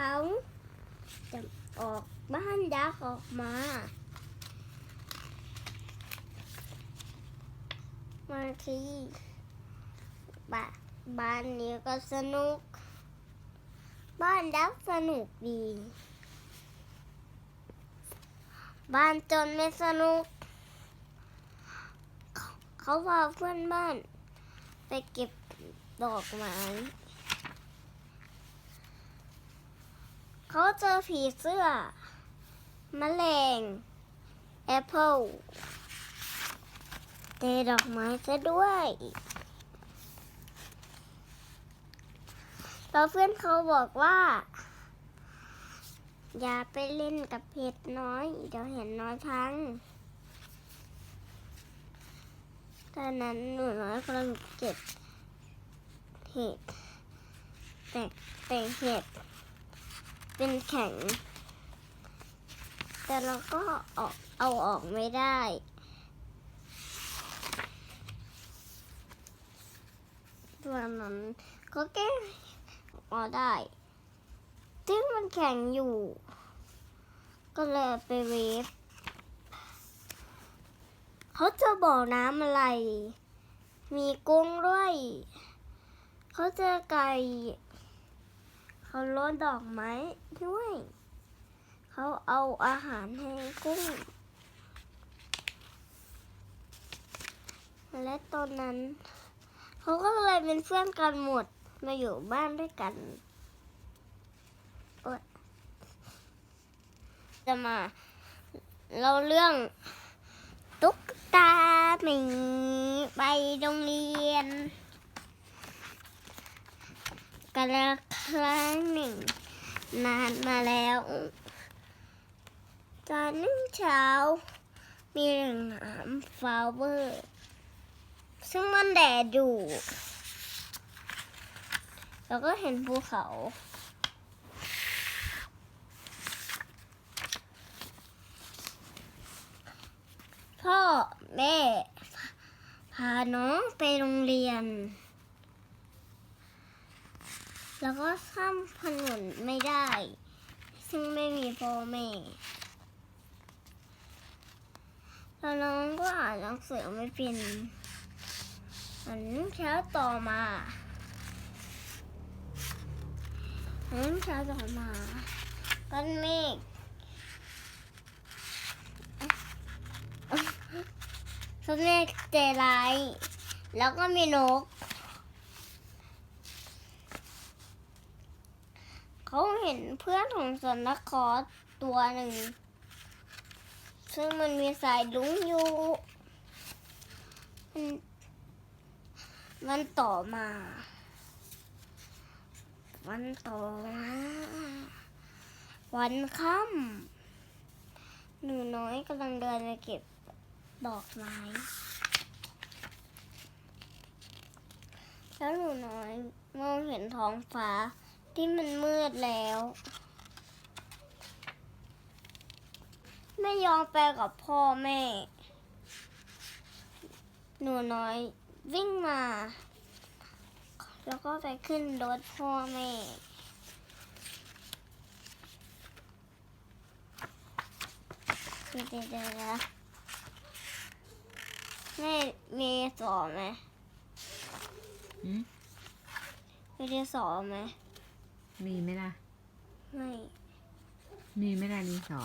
เขาจะออกบ้านยักษ์ออกมาบาทีบ้านบ้านนี้ก็สนุก บ้านยักษ์สนุกดี บ้านจนไม่สนุก เขาพาเพื่อนบ้านไปเก็บดอกไม้ เขาเจอผีเสื้อมแมลง แอปเปิลเจอดอกไม้ซะด้วยแล้วเพื่อนเขาบอกว่า อย่าไปเล่นกับเห็ดน้อย เดี๋ยวเห็นน้อยพังตอนนั้นหนูน้อยกำลังเก็บเห็ดแต่แต่เห็ด เป็นแข็ง แต่เราก็ออกเอาออกไม่ได้ ตัวนั้นก็แก้ออกได้ซึ่มันแข็งอยู่ ก็เลยไปเวฟเขาเจะบ่อน้ำอะไร มีกุ้งด้วย เขาเจอไก่ เขาลดดอกไม้ด้วย เขาเอาอาหารให้กุ้ง และตอนนั้น เขาก็เลยเป็นเพื่อนกันหมด มาอยู่บ้านด้วยกันจะมาเราเรื่องตุ๊กตาหมีไปโรงเรียน กันละ ครั้งหนึ่ง นานมาแล้ว ตอนนึ่งเช้า มีหนึ่งน้ำฟลาวเวอร์ ซึ่งมันแดดอยู่ แล้วก็เห็นภูเขาพ่อ แม่ พาน้องไปโรงเรียน แล้วก็ข้ามถนนไม่ได้ ซึ่งไม่มีพ่อแม่แล้วน้องก็อ่านหนังสือไม่เป็นอันเช้าต่อมาอันเช้าต่อมาก้อนเมฆเขาเรียกเจไรแล้วก็มีนก เขาเห็นเพื่อนของสนนักคอสตัวหนึ่ง ซึ่งมันมีสายลุงอยู่มันมันต่อมาวันต่อมาวันค่ำหนูน้อยกำลังเดินไปเก็บดอกไม้ แล้วหนูน้อยมองเห็นท้องฟ้า ที่มันมืดแล้ว ไม่ยอมไปกับพ่อแม่ หนูน้อยวิ่งมา แล้วก็ไปขึ้นรถพ่อแม่เดี๋ยวๆนะแม่มีสอนไหมหืมมีที่สอนไหม มีไหมล่ะ ไม่ มีไหมล่ะดินสอ